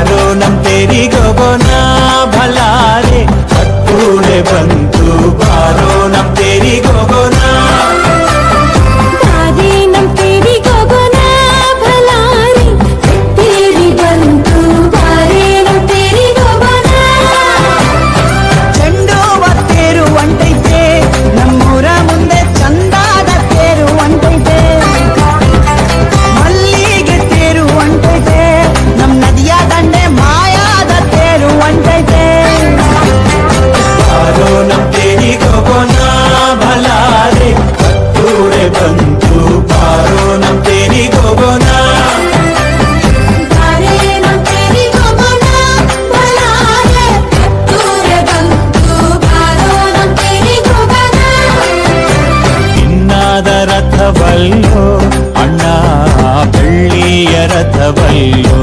ಯಾರೋ ನಮ್ ತೆರಿಗೊಬೋ भला ಭಲಾರೆ ಹತ್ತೂಡೆ ಬಂತು ಬಾರೋ ಬಂತು ಪಾರೋ ನಮ್ ತೇರಿ ಹೋಗೋಣ ರಥವಲ್ಲೋ ಅಣ್ಣ ಬೆಳ್ಳಿಯ ರಥವಲ್ಲೋ